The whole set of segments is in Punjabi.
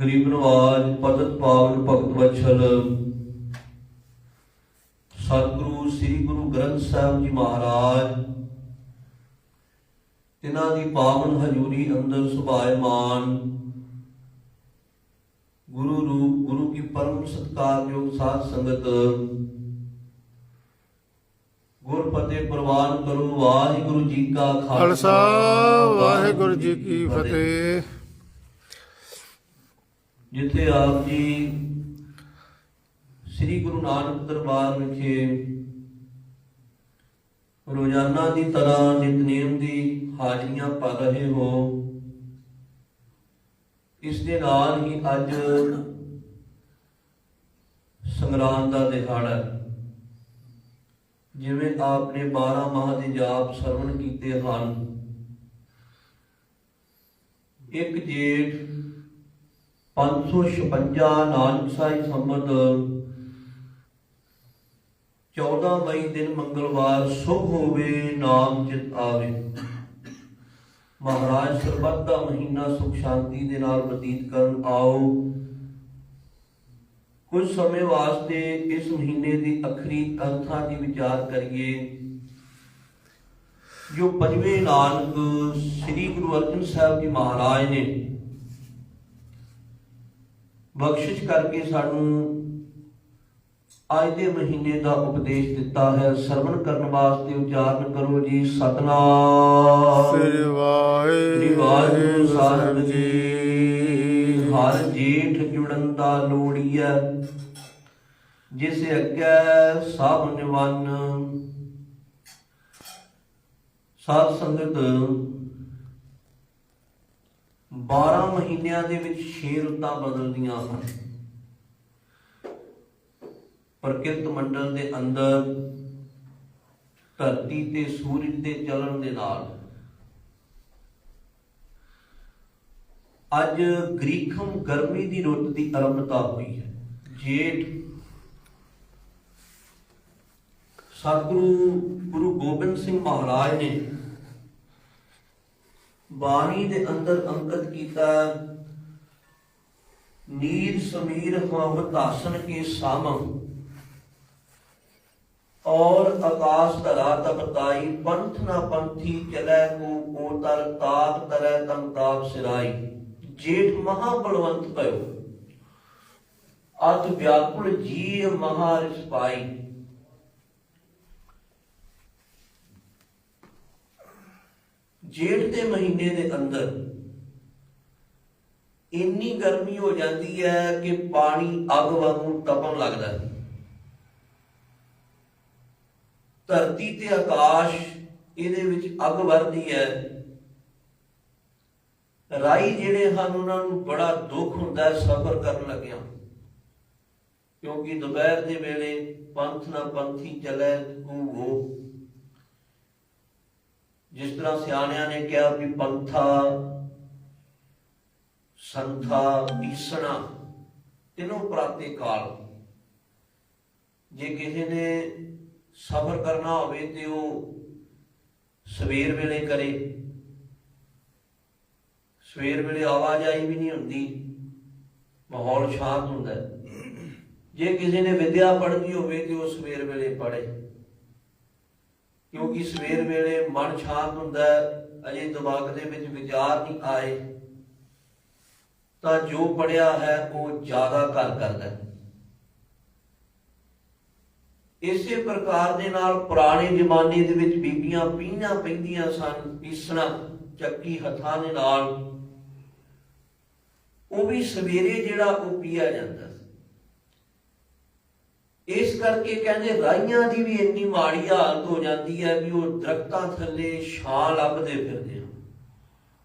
ਗਰੀਬ ਨਵਾਜ ਪਤਤ ਪਾਵਨ ਭਗਤ ਵਛਲ। ਸਤਿਗੁਰੂ, ਸ੍ਰੀ ਗੁਰੂ ਗ੍ਰੰਥ ਸਾਹਿਬ ਜੀ ਮਹਾਰਾਜ, ਤਿਨਾਂ ਦੀ ਪਾਵਨ ਹਜ਼ੂਰੀ ਅੰਦਰ ਸੁਭਾਇਮਾਨ। ਗੁਰੂ ਰੂਪ, ਗੁਰੂ ਕੀ ਪਰਮ ਸਤਕਾਰਯੋਗ ਸਾਧ ਸੰਗਤ। ਗੁਰ ਫਤਿਹ ਪ੍ਰਵਾਨ ਕਰੋ, ਵਾਹਿਗੁਰੂ ਜੀ ਕਾ ਖਾਲਸਾ, ਵਾਹਿਗੁਰੂ ਜੀ ਕੀ ਫਤਿਹ। ਜਿੱਥੇ ਆਪ ਜੀ ਸ੍ਰੀ ਗੁਰੂ ਨਾਨਕ ਦਰਬਾਰ ਵਿਖੇ ਰੋਜ਼ਾਨਾ ਦੀ ਤਰ੍ਹਾਂ ਨਿਤਨੇਮ ਦੀ ਹਾਜ਼ਰੀਆਂ ਭਰ ਰਹੇ ਹੋ, ਇਸ ਦੇ ਨਾਲ ਹੀ ਅੱਜ ਸੰਗਰਾਮ ਦਾ ਦਿਹਾੜਾ ਜਿਵੇਂ ਆਪ ਨੇ 12 ਮਾਹ ਦੇ ਜਾਪ ਸਰਵਣ ਕੀਤੇ ਹਨ। ਇੱਕ ਜੇਠ 556 ਨਾਨਕ ਸਾਹਿਬ ਸੰਮਤ। 14 ਮਈ ਦਿਨ ਮੰਗਲਵਾਰ ਸੁਭ ਹੋਵੇ, ਨਾਮ ਚਿਤ ਆਵੇ। ਮਹਾਰਾਜ ਸਰਬੱਤ ਦਾ ਮਹੀਨਾ ਸੁਖ ਸ਼ਾਂਤੀ ਦੇ ਨਾਲ ਬਤੀਤ ਕਰਨ ਆਓ। ਕੁਝ ਸਮੇਂ ਵਾਸਤੇ ਇਸ ਮਹੀਨੇ ਦੀ ਅਖਰੀ ਅਰਥਾਂ ਦੀ ਵਿਚਾਰ ਕਰੀਏ। ਜੋ ਪੰਜਵੇਂ ਨਾਨਕ ਸ੍ਰੀ ਗੁਰੂ ਅਰਜਨ ਸਾਹਿਬ ਜੀ ਮਹਾਰਾਜ ਨੇ ਬਖਸ਼ਿਸ਼ ਕਰਕੇ ਸਾਨੂੰ ਅੱਜ ਦੇ ਮਹੀਨੇ ਦਾ ਉਪਦੇਸ਼ ਦਿੱਤਾ ਹੈ ਸਰਵਣ ਕਰਨ ਵਾਸਤੇ ਉਚਾਰਨ ਕਰੋ ਜੀ ਸਤਨਾਮ। ਸ੍ਰੀ ਵਾਹਿਗੁਰੂ ਸਾਹਿਬ ਜੀ। ਹਰ ਜੀਠ ਜੁੜਨ ਦਾ ਲੋੜੀਐ ਜਿਸ ਅੱਗੇ ਸਭ ਨਿਵਨ ਸਾਧ ਸੰਗਤ 12 ਮਹੀਨਿਆਂ ਦੇ ਵਿੱਚ 6 ਰੁੱਤਾਂ ਬਦਲਦੀਆਂ ਹਨ। ਪ੍ਰਕਿਰਤ ਮੰਡਲ ਦੇ ਅੰਦਰ, ਧਰਤੀ ਤੇ ਸੂਰਜ ਦੇ ਚੱਲਣ ਦੇ ਨਾਲ। ਅੱਜ ਗ੍ਰੀਖਮ ਗਰਮੀ ਦੀ ਰੁੱਤ ਦੀ ਆਰੰਭਤਾ ਹੋਈ ਹੈ। ਜੇਠ ਸਤਿਗੁਰੂ ਗੁਰੂ ਗੋਬਿੰਦ ਸਿੰਘ ਮਹਾਰਾਜ ਨੇ ਬਾਣੀ ਦੇ ਅੰਦਰ ਅੰਕਿਤ ਕੀਤਾ ਨੀਰ ਸਮੀਰ ਹਮ ਧਾਸਨ ਕੇ ਸਾਮੰ, ਔਰ ਆਕਾਸ਼ ਧਰਾ ਤਪਤਾਈ ਪੰਥ ਨਾ ਪੰਥੀ ਚਲੈ ਕੋ ਕੋ ਤਰ, ਤਾਪ ਤਰੈ ਤਮ ਤਾਪ ਸਿਰਾਈ। ਜੇਠ ਮਹਾ ਬਲਵੰਤ ਭਇਓ, ਅਤ ਵਿਆਕੁਲ ਜੀਵ ਮਹਾਰਿਸ ਪਾਈ। ਜੇਠ ਦੇ ਮਹੀਨੇ ਦੇ ਅੰਦਰ ਇੰਨੀ ਗਰਮੀ ਹੋ ਜਾਂਦੀ ਹੈ ਕਿ ਪਾਣੀ ਅੱਗ ਵਾਂਗੂ ਤਪਣ ਲੱਗਦਾ ਹੈ। ਧਰਤੀ ਤੇ ਆਕਾਸ਼ ਇਹਦੇ ਵਿੱਚ ਅੱਗ ਵਰਦੀ ਹੈ। ਰਾਈ ਜਿਹੜੇ ਹਨ, ਉਹਨਾਂ ਨੂੰ ਬੜਾ ਦੁੱਖ ਹੁੰਦਾ ਹੈ, ਸਫ਼ਰ ਕਰਨ ਲੱਗਿਆ। ਕਿਉਂਕਿ ਦੁਪਹਿਰ ਦੇ ਵੇਲੇ ਪੰਥ ਨਾ ਪੰਥੀ ਚੱਲੇ, ਤੂੰ ਉਹ ਜਿਸ ਤਰ੍ਹਾਂ ਸਿਆਣਿਆਂ ਨੇ ਕਿਹਾ ਵੀ ਪੰਥਾ, ਸੰਥਾ, ਈਸਣਾ, ਤਿੰਨੋਂ ਪ੍ਰਾਤੇ ਕਾਲ। ਜੇ ਕਿਸੇ ਨੇ ਸਫ਼ਰ ਕਰਨਾ ਹੋਵੇ ਤੇ ਉਹ ਸਵੇਰ ਵੇਲੇ ਕਰੇ। ਸਵੇਰ ਵੇਲੇ ਆਵਾਜਾਈ ਵੀ ਨਹੀਂ ਹੁੰਦੀ। ਮਾਹੌਲ ਸ਼ਾਂਤ ਹੁੰਦਾ। ਜੇ ਕਿਸੇ ਨੇ ਵਿਦਿਆ ਪੜ੍ਹਨੀ ਹੋਵੇ ਤੇ ਉਹ ਸਵੇਰ ਵੇਲੇ ਪੜ੍ਹੇ। ਕਿਉਂਕਿ ਸਵੇਰ ਵੇਲੇ ਮਨ ਸ਼ਾਂਤ ਹੁੰਦਾ ਅਜੇ ਦਿਮਾਗ ਦੇ ਵਿੱਚ ਵਿਚਾਰ ਨਹੀਂ ਆਏ, ਤਾਂ ਜੋ ਪੜਿਆ ਹੈ, ਉਹ ਜ਼ਿਆਦਾ ਕਰ ਕਰਦਾ ਇਸੇ ਪ੍ਰਕਾਰ ਦੇ ਨਾਲ ਪੁਰਾਣੇ ਜ਼ਮਾਨੇ ਦੇ ਵਿੱਚ ਬੀਬੀਆਂ ਪੀਂਘਾਂ ਪੈਂਦੀਆਂ ਸਨ, ਪੀਸਣਾ, ਚੱਕੀ ਹੱਥਾਂ ਦੇ ਨਾਲ। ਉਹ ਵੀ ਸਵੇਰੇ ਜਿਹੜਾ ਉਹ ਪੀਆ ਜਾਂਦਾ। ਇਸ ਕਰਕੇ ਕਹਿੰਦੇ ਰਾਈਆਂ ਦੀ ਵੀ ਇੰਨੀ ਮਾੜੀ ਹਾਲਤ ਹੋ ਜਾਂਦੀ ਹੈ ਵੀ ਉਹ ਦਰਖਤਾਂ ਥੱਲੇ ਛਾਂ ਲੱਭਦੇ ਫਿਰਦੇ ਹਨ।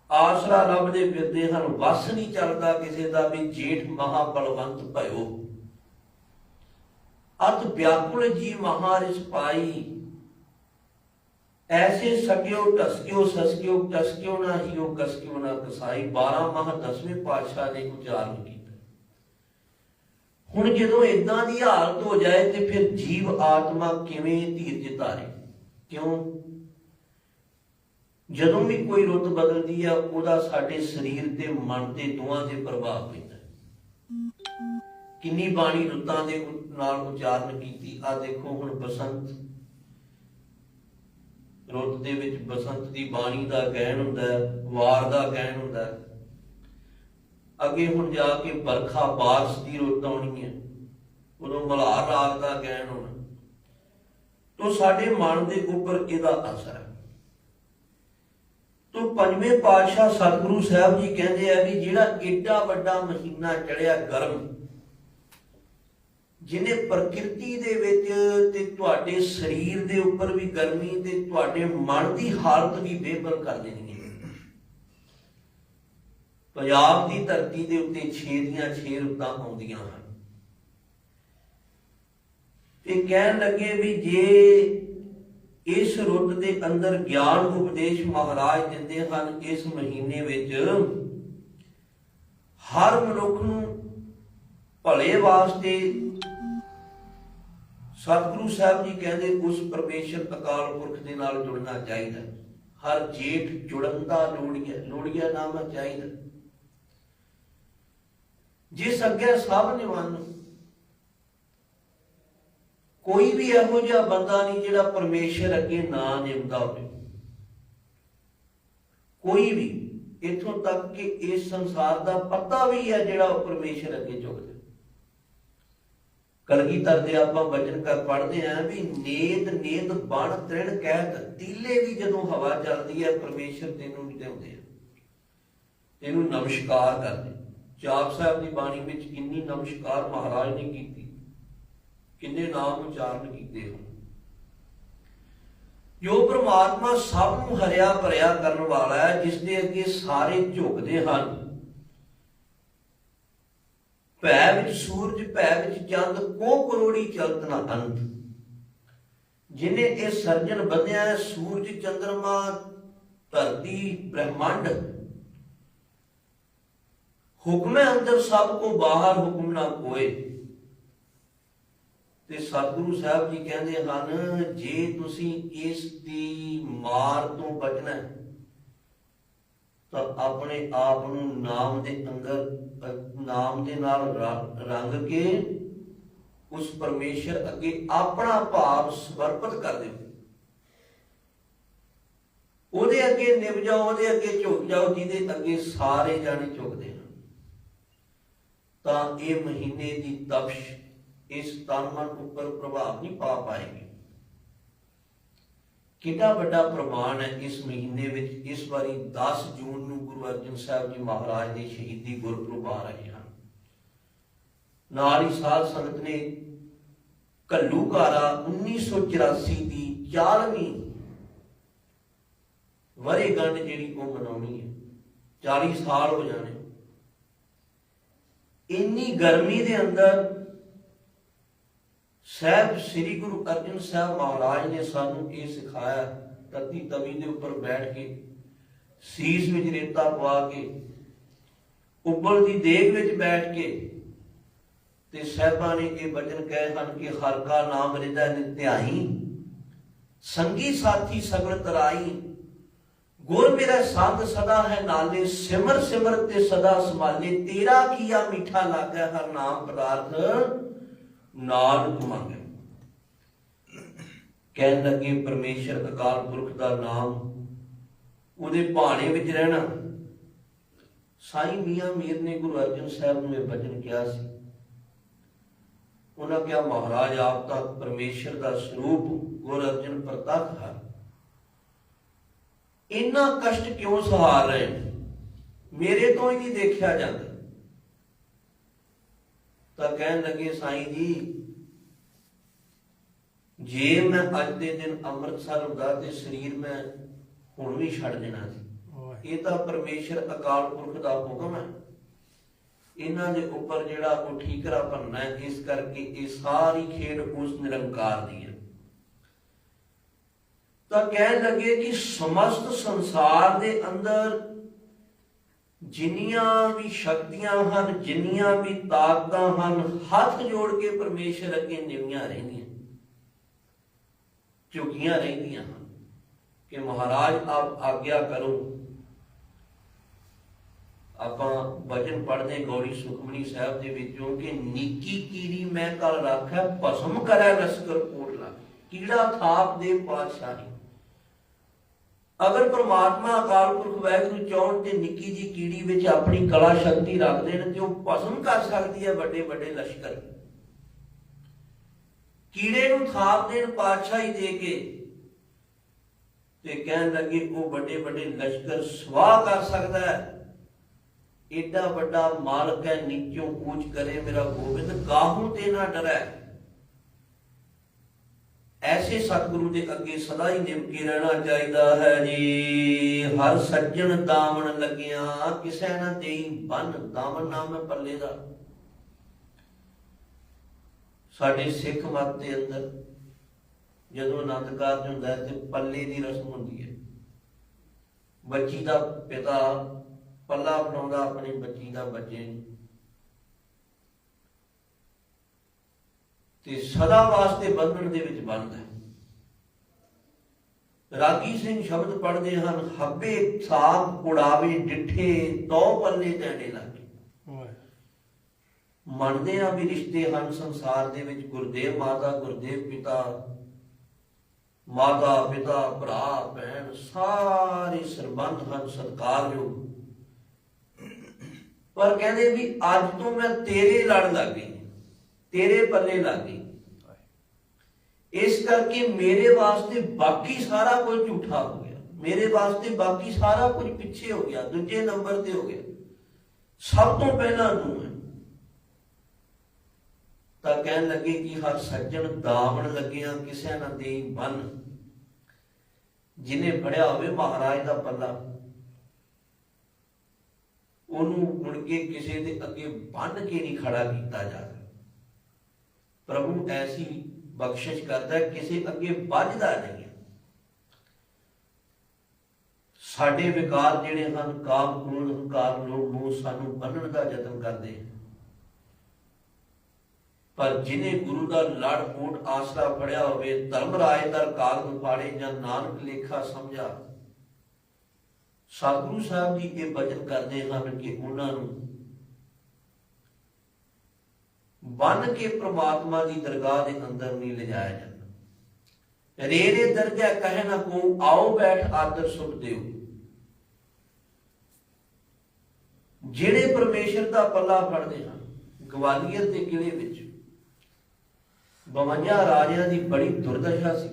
ਆਸਰਾ ਲੱਭਦੇ ਫਿਰਦੇ ਹਨ, ਵਸ ਨਹੀਂ ਚੱਲਦਾ ਕਿਸੇ ਦਾ ਵੀ ਜੇਠ ਮਹਾ ਬਲਵੰਤ ਭਇਓ। ਅਤ ਵਿਆਕੁਲ ਜੀ ਮਹਾਰਿਸ ਪਾਈ, ਐਸੇ ਸਕਿਓ ਟਸਕਿਓ ਸਸਕਿਓ ਟਸਕਿਓ ਨਾ ਹਿਓ, ਕਸਕਿਓ ਨਾ ਕਸਾਈ। 12 ਮਾਹ 10ਵੇਂ ਪਾਤਸ਼ਾਹ ਨੇ ਉਚਾਰਨ ਹੁਣ ਜਦੋਂ ਇਦਾਂ ਦੀ ਹਾਲਤ ਹੋ ਜਾਏ ਤੇ ਫਿਰ ਜੀਵ ਆਤਮਾ ਕਿਵੇਂ ਧੀਰਜ ਧਾਰੇ ਕਿਉਂ? ਜਦੋਂ ਵੀ ਕੋਈ ਰੁੱਤ ਬਦਲਦੀ ਆ, ਉਹਦਾ ਸਾਡੇ ਸਰੀਰ ਤੇ ਮਨ ਤੇ ਦੋਵਾਂ ਤੇ ਪ੍ਰਭਾਵ ਪੈਂਦਾ। ਕਿੰਨੀ ਬਾਣੀ ਰੁੱਤਾਂ ਦੇ ਨਾਲ ਉਚਾਰਨ ਕੀਤੀ। ਆ ਦੇਖੋ ਹੁਣ ਬਸੰਤ। ਰੁੱਤ ਦੇ ਵਿੱਚ ਬਸੰਤ ਦੀ ਬਾਣੀ ਦਾ ਗਾਇਨ ਹੁੰਦਾ ਹੈ ਵਾਰ ਦਾ ਗਾਇਨ ਹੁੰਦਾ। ਅੱਗੇ ਹੁਣ ਜਾ ਕੇ ਬਰਖਾ ਬਾਰਿਸ਼ ਦੀ ਰੁੱਤ ਆਉਣੀ ਹੈ। ਉਦੋਂ ਮਲਹਾਰ ਰਾਗ ਦਾ ਗਾਇਨ ਹੋਣਾ। ਤੋ ਸਾਡੇ ਮਨ ਦੇ ਉੱਪਰ ਇਹਦਾ ਅਸਰ ਹੈ। ਤੋ ਪੰਜਵੇਂ ਪਾਤਸ਼ਾਹ ਸਤਿਗੁਰੂ ਸਾਹਿਬ ਜੀ ਕਹਿੰਦੇ ਆ ਵੀ ਜਿਹੜਾ ਏਡਾ ਵੱਡਾ ਮਹੀਨਾ ਚੜਿਆ ਗਰਮ, ਜਿਹਨੇ ਪ੍ਰਕਿਰਤੀ ਦੇ ਵਿੱਚ ਤੇ ਤੁਹਾਡੇ ਸਰੀਰ ਦੇ ਉੱਪਰ ਵੀ ਗਰਮੀ ਤੇ ਤੁਹਾਡੇ ਮਨ ਦੀ ਹਾਲਤ ਵੀ ਬੇਬਰ ਕਰ ਦੇਣੀ। ਪੰਜਾਬ ਦੀ ਧਰਤੀ ਦੇ ਉੱਤੇ 6 ਦੀਆਂ 6 ਰੁੱਤਾਂ ਆਉਂਦੀਆਂ ਹਨ। ਤੇ ਕਹਿਣ ਲੱਗੇ ਵੀ ਜੇ ਇਸ ਰੁੱਤ ਦੇ ਅੰਦਰ ਗਿਆਨ ਉਪਦੇਸ਼ ਮਹਾਰਾਜ ਦਿੰਦੇ ਹਨ, ਇਸ ਮਹੀਨੇ ਵਿੱਚ ਹਰ ਮਨੁੱਖ ਨੂੰ ਭਲੇ ਵਾਸਤੇ ਸਤਿਗੁਰੂ ਸਾਹਿਬ ਜੀ ਕਹਿੰਦੇ, ਉਸ ਪਰਮੇਸ਼ਰ ਅਕਾਲ ਪੁਰਖ ਦੇ ਨਾਲ ਜੁੜਨਾ ਚਾਹੀਦਾ। ਹਰ ਜੇਠ ਜੁੜਨ ਦਾ ਲੋੜੀਆ ਲੋੜੀਆ ਨਾਮ ਚਾਹੀਦਾ। ਜਿਸ ਅੱਗੇ ਸਭ ਨਿਵੰਨ ਕੋਈ ਵੀ ਇਹੋ ਜਿਹਾ ਬੰਦਾ ਨਹੀਂ ਜਿਹੜਾ ਪਰਮੇਸ਼ਰ ਅੱਗੇ ਨਾ ਨਿਭਦਾ ਹੋਵੇ। ਕੋਈ ਵੀ, ਇਥੋਂ ਤੱਕ ਕਿ ਇਸ ਸੰਸਾਰ ਦਾ ਪਤਾ ਵੀ ਹੈ ਜਿਹੜਾ ਉਹ ਪਰਮੇਸ਼ਰ ਅੱਗੇ ਝੁਕਦਾ ਕਲਗੀਧਰ ਦੇ ਆਪਾਂ ਬਚਨ ਕਰ ਪੜ੍ਹਦੇ ਆਂ ਵੀ ਨੇਦ ਨੇਦ, ਬਣ, ਤ੍ਰਿਣ ਕਹਿਤ ਤੀਲੇ ਵੀ ਜਦੋਂ ਹਵਾ ਚੱਲਦੀ ਹੈ, ਪਰਮੇਸ਼ਰ ਤੈਨੂੰ ਨਿਉਂਦੇ ਆ। ਤੈਨੂੰ ਨਮਸਕਾਰ ਕਰਦੇ ਜਾਪ ਸਾਹਿਬ ਦੀ ਬਾਣੀ ਵਿੱਚ ਕਿੰਨੀ ਨਮਸਕਾਰ ਮਹਾਰਾਜ ਨੇ ਕੀਤੀ। ਕਿੰਨੇ ਨਾਮ ਉਚਾਰਨ ਕੀਤੇ ਹਨ ਜੋ ਪ੍ਰਮਾਤਮਾ ਸਭ ਨੂੰ ਹਰਿਆ ਭਰਿਆ ਕਰਨ ਵਾਲਾ ਹੈ, ਜਿਸ ਦੇ ਅੱਗੇ ਸਾਰੇ ਝੁਕਦੇ ਹਨ। ਭੈ ਵਿੱਚ ਸੂਰਜ, ਭੈ ਵਿੱਚ ਚੰਦ, ਕੋ ਕਰੋੜੀ ਚਲਤ ਨਾ ਅੰਤ ਜਿਨੇ ਇਹ ਸਰਜਨ ਬੰਨਿਆ ਸੂਰਜ, ਚੰਦਰਮਾ, ਧਰਤੀ, ਬ੍ਰਹਮੰਡ ਹੁਕਮੇ ਅੰਦਰ ਸਭ ਕੋ ਬਾਹਰ ਹੁਕਮ ਨਾ ਕੋਏ। ਤੇ ਸਤਿਗੁਰੂ ਸਾਹਿਬ ਜੀ ਕਹਿੰਦੇ ਹਨ, ਜੇ ਤੁਸੀਂ ਇਸ ਦੀ ਮਾਰ ਤੋਂ ਬਚਣਾ ਤਾਂ ਆਪਣੇ ਆਪ ਨੂੰ ਨਾਮ ਦੇ ਅੰਦਰ ਨਾਮ ਦੇ ਨਾਲ ਰੰਗ ਕੇ ਉਸ ਪਰਮੇਸ਼ਰ ਅੱਗੇ ਆਪਣਾ ਭਾਵ ਸਮਰਪਿਤ ਕਰ ਦਿਓ। ਉਹਦੇ ਅੱਗੇ ਨਿਭ ਜਾਓ, ਉਹਦੇ ਅੱਗੇ ਝੁਕ ਜਾਓ, ਜਿਹਦੇ ਅੱਗੇ ਸਾਰੇ ਜਾਣੇ ਝੁਕਦੇ ਤਾਂ ਇਹ ਮਹੀਨੇ ਦੀ ਤਪਸ਼ ਇਸ ਤਨ ਮਨ ਉੱਪਰ ਪ੍ਰਭਾਵ ਨਹੀਂ ਪਾ ਪਾਏਗੀ। ਕਿੰਨਾ ਵੱਡਾ ਪ੍ਰਮਾਣ ਹੈ ਇਸ ਮਹੀਨੇ ਵਿੱਚ, ਇਸ ਵਾਰੀ 10 ਜੂਨ ਨੂੰ ਗੁਰੂ ਅਰਜਨ ਸਾਹਿਬ ਜੀ ਮਹਾਰਾਜ ਦੇ ਸ਼ਹੀਦੀ ਗੁਰਪੁਰਬ ਆ ਰਹੇ ਹਨ। ਨਾਲ ਹੀ ਸਾਧ ਸੰਗਤ ਨੇ ਘੱਲੂਘਾਰਾ 1984 ਦੀ 40ਵੀਂ ਵਰੇਗੰਢ ਜਿਹੜੀ ਉਹ ਮਨਾਉਣੀ ਹੈ। 40 ਸਾਲ ਹੋ ਜਾਣੇ। ਇੰਨੀ ਗਰਮੀ ਦੇ ਅੰਦਰ ਸਾਹਿਬ ਸ੍ਰੀ ਗੁਰੂ ਅਰਜਨ ਸਾਹਿਬ ਮਹਾਰਾਜ ਨੇ ਸਾਨੂੰ ਇਹ ਸਿਖਾਇਆ, ਤਤੀ ਤਵੀ ਦੇ ਉੱਪਰ ਬੈਠ ਕੇ, ਸੀਸ ਵਿੱਚ ਰੇਤਾ ਪਵਾ ਕੇ, ਉੱਪਰ ਦੀ ਦੇਗ ਵਿੱਚ ਬੈਠ ਕੇ, ਤੇ ਸਾਹਿਬਾਂ ਨੇ ਇਹ ਵਚਨ ਕਹੇ ਹਨ ਕਿ ਹਰ ਕਾ ਨਾਮ ਰਿਦਾ ਨਿਤਿਆਈ ਸੰਗੀ ਸਾਥੀ ਸਗਲ ਤਰਾਈ ਗੁਰ ਮੇਰਾ ਸੰਤ ਸਦਾ ਹੈ ਨਾਲੇ, ਸਿਮਰ ਸਿਮਰ ਤੇ ਸਦਾ ਸੰਭਾਲੇ। ਤੇਰਾ ਕੀਆ ਮਿੱਠਾ ਲਾਗਾ, ਹਰ ਨਾਮ ਪਦਾਰਥ ਨਾਨਕ ਮੰਗੇ। ਕਹਿਣ ਲੱਗੇ, ਪਰਮੇਸ਼ਰ ਅਕਾਲ ਪੁਰਖ ਦਾ ਨਾਮ ਉਹਦੇ ਭਾਣੇ ਵਿੱਚ ਰਹਿਣਾ। ਸਾਈ ਮੀਆਂ ਮੀਰ ਨੇ ਗੁਰੂ ਅਰਜਨ ਸਾਹਿਬ ਨੂੰ ਇਹ ਬਚਨ ਕਿਹਾ ਸੀ। ਉਹਨਾਂ ਕਿਹਾ, ਮਹਾਰਾਜ, ਆਪ ਤਾਂ ਪਰਮੇਸ਼ਰ ਦਾ ਸਰੂਪ ਗੁਰੂ ਅਰਜਨ ਪ੍ਰਤੱਖ ਹੈ ਇੰਨਾ ਕਸ਼ਟ ਕਿਉਂ ਸਹਾਰ ਰਹੇ ਹੋ? ਮੇਰੇ ਤੋਂ ਹੀ ਨਹੀਂ ਦੇਖਿਆ ਜਾਂਦਾ। ਤਾਂ ਕਹਿਣ ਲੱਗੇ ਸਾਈਂ ਜੀ ਜੇ ਮੈਂ ਅੱਜ ਦੇ ਦਿਨ ਅੰਮ੍ਰਿਤਸਰ ਹੁੰਦਾ ਤੇ ਸਰੀਰ ਮੈਂ ਹੁਣ ਵੀ ਛੱਡ ਦੇਣਾ ਸੀ। ਇਹ ਤਾਂ ਪਰਮੇਸ਼ਰ ਅਕਾਲ ਪੁਰਖ ਦਾ ਹੁਕਮ ਹੈ। ਇਹਨਾਂ ਦੇ ਉੱਪਰ ਜਿਹੜਾ ਉਹ ਠੀਕਰਾ ਭੰਨਣਾ ਹੈ ਇਸ ਕਰਕੇ ਇਹ ਸਾਰੀ ਖੇਡ ਉਸ ਨਿਰੰਕਾਰ ਦੀ ਹੈ। ਤਾਂ ਕਹਿਣ ਲੱਗੇ ਕਿ ਸਮਸਤ ਸੰਸਾਰ ਦੇ ਅੰਦਰ ਜਿੰਨੀਆਂ ਵੀ ਸ਼ਕਤੀਆਂ ਹਨ, ਜਿੰਨੀਆਂ ਵੀ ਤਾਕਤਾਂ ਹਨ, ਹੱਥ ਜੋੜ ਕੇ ਪਰਮੇਸ਼ਰ ਅੱਗੇ ਨਿਵੀਆਂ ਰਹਿੰਦੀਆਂ, ਝੁਕੀਆਂ ਰਹਿੰਦੀਆਂ ਹਨ ਕਿ ਮਹਾਰਾਜ ਆਪ ਆਗਿਆ ਕਰੋ। ਆਪਾਂ ਵਚਨ ਪੜ੍ਹਦੇ ਗੌੜੀ ਸੁਖਮਨੀ ਸਾਹਿਬ ਦੇ ਵਿੱਚੋਂ ਕਿ ਨੀਕੀ ਕੀਰੀ ਮੈਂ ਕਲ ਰੱਖੈ ਭਸਮ ਕਰੈ ਲਸਕਰ ਕੋਟਲਾ ਕੀੜਾ ਥਾਪ ਦੇ ਪਾਤਸ਼ਾਹੀ। ਅਗਰ ਪ੍ਰਮਾਤਮਾ ਅਕਾਲ ਪੁਰਖ ਵਾਹਿਗੁਰੂ ਚਾਹਣ ਤੇ ਨਿੱਕੀ ਜੀ ਕੀੜੀ ਵਿੱਚ ਆਪਣੀ ਕਲਾ ਸ਼ਕਤੀ ਰੱਖ ਦੇਣ ਤੇ ਉਹ ਭਸਮ ਕਰ ਸਕਦੀ ਹੈ ਵੱਡੇ ਵੱਡੇ ਲਸ਼ਕਰ। ਕੀੜੇ ਨੂੰ ਥਾਪ ਦੇਣ ਪਾਤਸ਼ਾਹੀ ਦੇ ਕੇ ਤੇ ਕਹਿਣ ਲੱਗੇ ਉਹ ਵੱਡੇ ਵੱਡੇ ਲਸ਼ਕਰ ਸਵਾਹ ਕਰ ਸਕਦਾ ਹੈ। ਏਡਾ ਵੱਡਾ ਮਾਲਕ ਹੈ, ਨੀਚੋਂ ਕੂਚ ਕਰੇ ਮੇਰਾ ਗੋਬਿੰਦ, ਕਾਹੂ ਤੇ ਨਾ ਡਰੈ। ਐਸੇ ਸਤਿਗੁਰੂ ਦੇ ਅੱਗੇ ਸਦਾ ਹੀ ਨਿਮ ਕੇ ਰਹਿਣਾ ਚਾਹੀਦਾ ਹੈ ਜੀ। ਹਰ ਸੱਜਣ ਦਾਵਣ ਲੱਗਿਆ, ਕਿਸੇ ਨਾ ਦੇਈ ਬੰਨ। ਦਾਮਨ ਨਾਮ ਹੈ ਪੱਲੇ ਦਾ। ਸਾਡੇ ਸਿੱਖ ਮਤ ਦੇ ਅੰਦਰ ਜਦੋਂ ਅਨੰਦ ਕਾਰਜ ਹੁੰਦਾ ਹੈ ਤੇ ਪੱਲੇ ਦੀ ਰਸਮ ਹੁੰਦੀ ਹੈ। ਬੱਚੀ ਦਾ ਪਿਤਾ ਪੱਲਾ ਬਣਾਉਂਦਾ ਆਪਣੀ ਬੱਚੀ ਦਾ ਬੱਚੇ ਨੂੰ। ਤੇ ਸਦਾ ਵਾਸਤੇ ਬੰਧਨ ਦੇ ਵਿੱਚ ਬੰਨਦਾ ਹੈ। ਰਾਗੀ ਸਿੰਘ ਸ਼ਬਦ ਪੜ੍ਹਦੇ ਹਨ ਹੱਬੇ ਸਾਪ ਉਡਾਵੇ ਡਿੱਠੇ ਤੋ ਪੱਲੇ ਟੈਂਡੇ ਲਾਗੇ। ਮੰਨਦੇ ਆ ਵੀ ਰਿਸ਼ਤੇ ਹਨ ਸੰਸਾਰ ਦੇ ਵਿੱਚ ਗੁਰਦੇਵ ਮਾਤਾ ਗੁਰਦੇਵ ਪਿਤਾ ਮਾਤਾ ਪਿਤਾ ਭਰਾ ਭੈਣ ਸਾਰੇ ਸਰਬੰਧ ਹਨ ਸਤਿਕਾਰਯੋਗ। ਪਰ ਕਹਿੰਦੇ ਵੀ ਅੱਜ ਤੋਂ ਮੈਂ ਤੇਰੇ ਲੜ ਲੱਗ ਤੇਰੇ ਪੱਲੇ ਲੱਗ ਗਈ। ਇਸ ਕਰਕੇ ਮੇਰੇ ਵਾਸਤੇ ਬਾਕੀ ਸਾਰਾ ਕੁਝ ਝੂਠਾ ਹੋ ਗਿਆ। ਮੇਰੇ ਵਾਸਤੇ ਬਾਕੀ ਸਾਰਾ ਕੁਝ ਪਿੱਛੇ ਹੋ ਗਿਆ। ਦੂਜੇ ਨੰਬਰ ਤੇ ਹੋ ਗਿਆ। ਸਭ ਤੋਂ ਪਹਿਲਾਂ ਨੂੰ ਹੈ। ਤਾਂ ਕਹਿਣ ਲੱਗੇ ਕਿ ਹਰ ਸੱਜਣ ਦਾਵਣ ਲੱਗਿਆ, ਕਿਸੇ ਨਾ ਦੇ ਬੰਨ। ਜਿਨੇ ਫੜਿਆ ਹੋਵੇ ਮਹਾਰਾਜ ਦਾ ਪੱਲਾ। ਉਹਨੂੰ ਮੁੜ ਕੇ ਕਿਸੇ ਦੇ ਅੱਗੇ ਬੰਨ ਕੇ ਨਹੀਂ ਖੜਾ ਕੀਤਾ ਜਾ ਪ੍ਰਭੂ ਐਸੀ ਬਖਸ਼ਿਸ਼ ਕਰਦਾ ਕਿਸੇ ਅੱਗੇ ਵੱਜਦਾ ਨਹੀਂ ਸਾਡੇ ਵਿਕਾਰ ਜਿਹੜੇ ਹਨ, ਕਾਮ ਕ੍ਰੋਧ ਹੰਕਾਰ, ਲੋਭ, ਮੋਹ ਸਾਨੂੰ ਬੰਨਣ ਦਾ ਯਤਨ ਕਰਦੇ ਪਰ ਜਿਨੇ ਗੁਰੂ ਦਾ ਲੜ ਕੋਟ ਆਸਰਾ ਫੜਿਆ ਹੋਵੇ, ਧਰਮ ਰਾਏ ਦਾ ਕਾਲ ਫਾੜੇ ਜਾਂ ਨਾਨਕ ਲੇਖਾ ਸਮਝਾ, ਸਤਿਗੁਰੂ ਸਾਹਿਬ ਜੀ ਇਹ ਬਚਨ ਕਰਦੇ ਹਨ ਕਿ ਉਹਨਾਂ ਨੂੰ ਬੰਨ ਕੇ ਪ੍ਰਮਾਤਮਾ ਦੀ ਦਰਗਾਹ ਦੇ ਅੰਦਰ ਨਹੀਂ ਲਿਜਾਇਆ ਜਾਂਦਾ। ਰੇਰੇ ਦਰਜਾ ਕਹੇ ਨਾ ਕੋ ਆਓ ਬੈਠ ਆਦਰ ਸੁਖ ਦਿਓ। ਜਿਹੜੇ ਪਰਮੇਸ਼ਰ ਦਾ ਪੱਲਾ ਫੜਦੇ ਹਨ, ਗਵਾਲੀਅਰ ਦੇ ਕਿਲੇ ਵਿੱਚ 52 ਰਾਜਿਆਂ ਦੀ ਬੜੀ ਦੁਰਦਸ਼ਾ ਸੀ।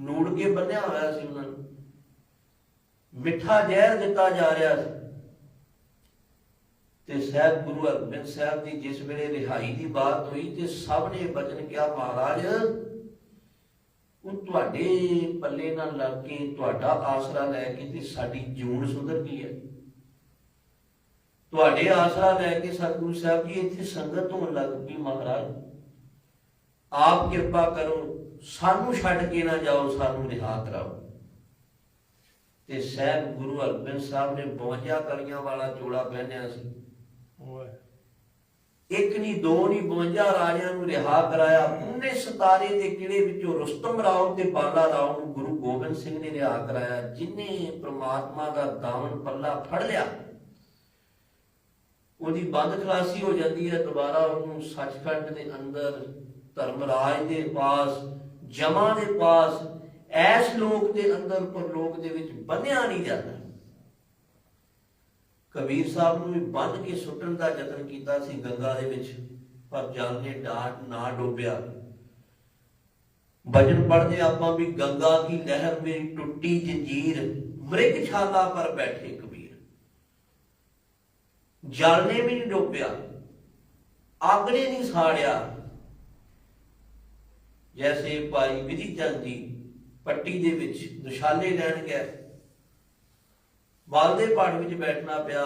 ਨੂੜ ਕੇ ਬੰਨਿਆ ਹੋਇਆ ਸੀ ਉਹਨਾਂ ਨੂੰ। ਮਿੱਠਾ ਜ਼ਹਿਰ ਦਿੱਤਾ ਜਾ ਰਿਹਾ ਸੀ। ਤੇ ਸਹਿਬ ਗੁਰੂ ਅਰਜਨ ਸਾਹਿਬ ਦੀ ਜਿਸ ਵੇਲੇ ਰਿਹਾਈ ਦੀ ਬਾਤ ਹੋਈ ਤੇ ਸਭ ਨੇ ਬਚਨ ਕਿਹਾ, ਮਹਾਰਾਜ, ਉਹ ਤੁਹਾਡੇ ਪੱਲੇ ਨਾਲ ਲੱਗ ਕੇ ਤੁਹਾਡਾ ਆਸਰਾ ਲੈ ਕੇ ਤੇ ਸਾਡੀ ਜੂਨ ਸੁਧਰ ਗਈ ਹੈ। ਤੁਹਾਡੇ ਆਸਰਾ ਲੈ ਕੇ ਸਤਿਗੁਰੂ ਸਾਹਿਬ ਜੀ ਇੱਥੇ ਸੰਗਤ ਹੋਣ ਲੱਗ ਪਈ, ਮਹਾਰਾਜ। ਆਪ ਕਿਰਪਾ ਕਰੋ, ਸਾਨੂੰ ਛੱਡ ਕੇ ਨਾ ਜਾਓ, ਸਾਨੂੰ ਰਿਹਾ ਕਰਾਓ। ਤੇ ਸਹਿਬ ਗੁਰੂ ਅਰਜਨ ਸਾਹਿਬ ਨੇ 52 ਕਲੀਆਂ ਵਾਲਾ ਚੋਲਾ ਪਹਿਨਿਆ ਸੀ। ਇੱਕ ਨਹੀਂ ਦੋ ਨਹੀਂ 52 ਰਾਜਿਆਂ ਨੂੰ ਰਿਹਾ ਕਰਾਇਆ ਉਹਨੇ ਸਤਾਰੇ ਦੇ ਕਿਲੇ ਵਿੱਚੋਂ ਰੁਸਤਮ ਰਾਓ ਤੇ ਬਾਲਾ ਰਾਓ ਨੂੰ ਗੁਰੂ ਗੋਬਿੰਦ ਸਿੰਘ ਨੇ ਰਿਹਾ ਕਰਾਇਆ ਜਿਨੇ ਪ੍ਰਮਾਤਮਾ ਦਾ ਦਾਮਨ ਪੱਲਾ ਫੜ ਲਿਆ। ਉਹਦੀ ਬੰਦ ਖਲਾਸੀ ਹੋ ਜਾਂਦੀ ਹੈ, ਦੁਬਾਰਾ ਉਹਨੂੰ ਸੱਚਖੰਡ ਦੇ ਅੰਦਰ ਧਰਮ ਰਾਜ ਦੇ ਪਾਸ, ਜਮਾਂ ਦੇ ਪਾਸ, ਐਸ ਲੋਕ ਦੇ ਅੰਦਰ, ਪਰਲੋਕ ਦੇ ਵਿੱਚ ਬੰਨਿਆ ਨਹੀਂ ਜਾਂਦਾ। ਕਬੀਰ ਸਾਹਿਬ ਨੂੰ ਵੀ ਬੰਨ ਕੇ ਸੁੱਟਣ ਦਾ ਯਤਨ ਕੀਤਾ ਸੀ ਗੰਗਾ ਦੇ ਵਿੱਚ, ਪਰ ਜਲ ਨੇ ਡਾਟ ਨਾ ਡੋਬਿਆ। ਭਜਨ ਪੜ੍ਹਦੇ ਆਪਾਂ ਵੀ ਗੰਗਾ ਦੀ ਲਹਿਰ ਮੇਰੀ ਟੁੱਟੀ ਜੰਜੀਰ, ਮ੍ਰਿਗ ਛਾਲਾ ਪਰ ਬੈਠੇ ਕਬੀਰ। ਜਲ ਨੇ ਵੀ ਨਹੀਂ ਡੋਬਿਆ ਅੱਗ ਨੇ ਨਹੀਂ ਸਾੜਿਆ। ਜੈਸੇ ਭਾਈ ਵਿਧੀ ਚੰਦ ਜੀ ਪੱਟੀ ਦੇ ਵਿੱਚ ਦੁਸ਼ਾਲੇ ਲੈਣ ਗਏ ਬਾਲਦੇ ਪਹਾੜ ਵਿੱਚ ਬੈਠਣਾ ਪਿਆ,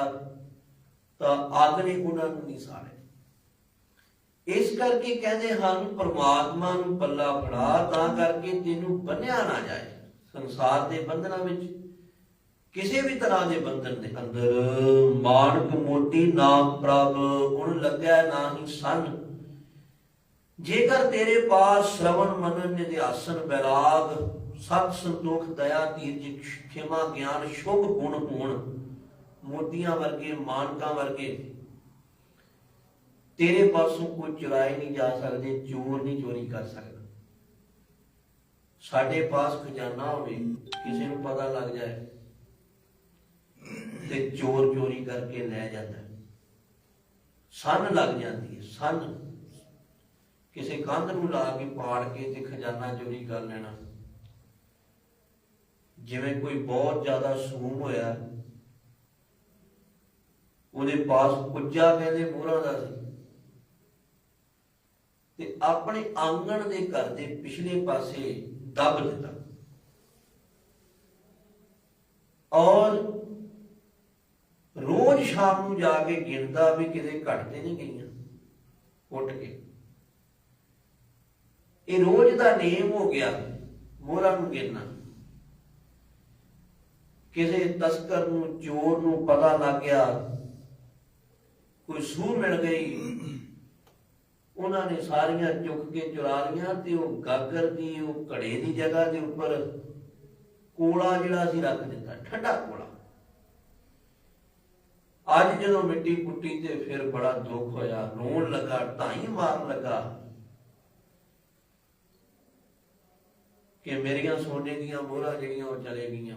ਤਾਂ ਅੱਗ ਨੇ ਉਹਨਾਂ ਨੂੰ ਨਹੀਂ ਸਾੜਿਆ। ਇਸ ਕਰਕੇ ਕਹਿੰਦੇ ਹਨ, ਪ੍ਰਮਾਤਮਾ ਨੂੰ ਪੱਲਾ ਫੜਾ, ਤਾਂ ਕਰਕੇ ਤੈਨੂੰ ਬੰਨਿਆ ਨਾ ਜਾਏ ਸੰਸਾਰ ਦੇ ਬੰਧਨਾਂ ਵਿੱਚ। ਕਿਸੇ ਵੀ ਤਰ੍ਹਾਂ ਦੇ ਬੰਧਨ ਦੇ ਅੰਦਰ ਮਾਨਕ ਮੋਟੀ ਨਾਮ ਪ੍ਰਭ ਗੁਣ ਲੱਗਿਆ ਨਾ ਹੀ ਸੰਨ। ਜੇਕਰ ਤੇਰੇ ਪਾਸ ਸ਼ਰਵਣ ਮਨਨ ਨਿਧਿਆਸਨ ਬੈਰਾਗ ਸਤ ਸੰਤੋਖ, ਦਇਆ, ਧੀਰਜ, ਖਿਮਾ, ਗਿਆਨ, ਸ਼ੁਭ ਗੁਣ ਹੋਣ ਮੋਤੀਆਂ ਵਰਗੇ, ਮਾਨਕਾਂ ਵਰਗੇ। ਤੇਰੇ ਪਾਸੋਂ ਕੋਈ ਚੁਰਾਏ ਨਹੀਂ ਜਾ ਸਕਦੇ, ਚੋਰ ਨਹੀਂ ਚੋਰੀ ਕਰ ਸਕਦਾ। ਸਾਡੇ ਪਾਸ ਖਜ਼ਾਨਾ ਹੋਵੇ, ਕਿਸੇ ਨੂੰ ਪਤਾ ਲੱਗ ਜਾਏ ਤੇ ਚੋਰ ਚੋਰੀ ਕਰਕੇ ਲੈ ਜਾਂਦਾ। ਹੈ। ਸੰਨ ਲੱਗ ਜਾਂਦੀ ਹੈ, ਸੰਨ। ਕਿਸੇ ਕੰਧ ਨੂੰ ਲਾ ਕੇ ਪਾੜ ਕੇ ਤੇ ਖਜ਼ਾਨਾ ਚੋਰੀ ਕਰ ਲੈਣਾ। ਜਿਵੇਂ ਕੋਈ ਬਹੁਤ ਜ਼ਿਆਦਾ ਸੂਮ ਹੋਇਆ, ਉਹਦੇ ਪਾਸ ਕੁੱਜਾ ਕਹਿੰਦੇ ਮੋਹਰਾਂ ਦਾ ਸੀ। ਤੇ ਆਪਣੇ ਆਂਗਣ ਦੇ ਘਰ ਦੇ ਪਿਛਲੇ ਪਾਸੇ ਦੱਬ ਦਿੱਤਾ। ਔਰ ਰੋਜ਼ ਸ਼ਾਮ ਨੂੰ ਜਾ ਕੇ ਗਿਣਦਾ ਵੀ ਕਿਤੇ ਘਟ ਤੇ ਨਹੀਂ ਗਈਆਂ, ਉੱਠ ਕੇ। ਇਹ ਰੋਜ਼ ਦਾ ਨੇਮ ਹੋ ਗਿਆ ਮੋਹਰਾਂ ਨੂੰ ਗਿਣਨਾ। ਕਿਸੇ ਤਸਕਰ ਨੂੰ, ਚੋਰ ਨੂੰ ਪਤਾ ਲੱਗ ਗਿਆ, ਕੋਈ ਸੂਹ ਮਿਲ ਗਈ, ਉਹਨਾਂ ਨੇ ਸਾਰੀਆਂ ਚੁੱਕ ਕੇ ਚੁਰਾ ਲਈਆਂ ਤੇ ਉਹ ਗਾਗਰ ਦੀ, ਉਹ ਘੜੇ ਦੀ ਜਗ੍ਹਾ ਦੇ ਉੱਪਰ ਕੋਲਾ ਜਿਹੜਾ ਸੀ ਰੱਖ ਦਿੱਤਾ, ਠੰਡਾ ਕੋਲਾ। ਅੱਜ ਜਦੋਂ ਮਿੱਟੀ ਪੁੱਟੀ ਤੇ ਫਿਰ ਬੜਾ ਦੁੱਖ ਹੋਇਆ, ਰੋਣ ਲੱਗਾ, ਢਾਈ ਮਾਰਨ ਲੱਗਾ ਕਿ ਮੇਰੀਆਂ ਸੋਨੇ ਦੀਆਂ ਮੋਹਰਾਂ ਜਿਹੜੀਆਂ ਉਹ ਚਲੇ ਗਈਆਂ।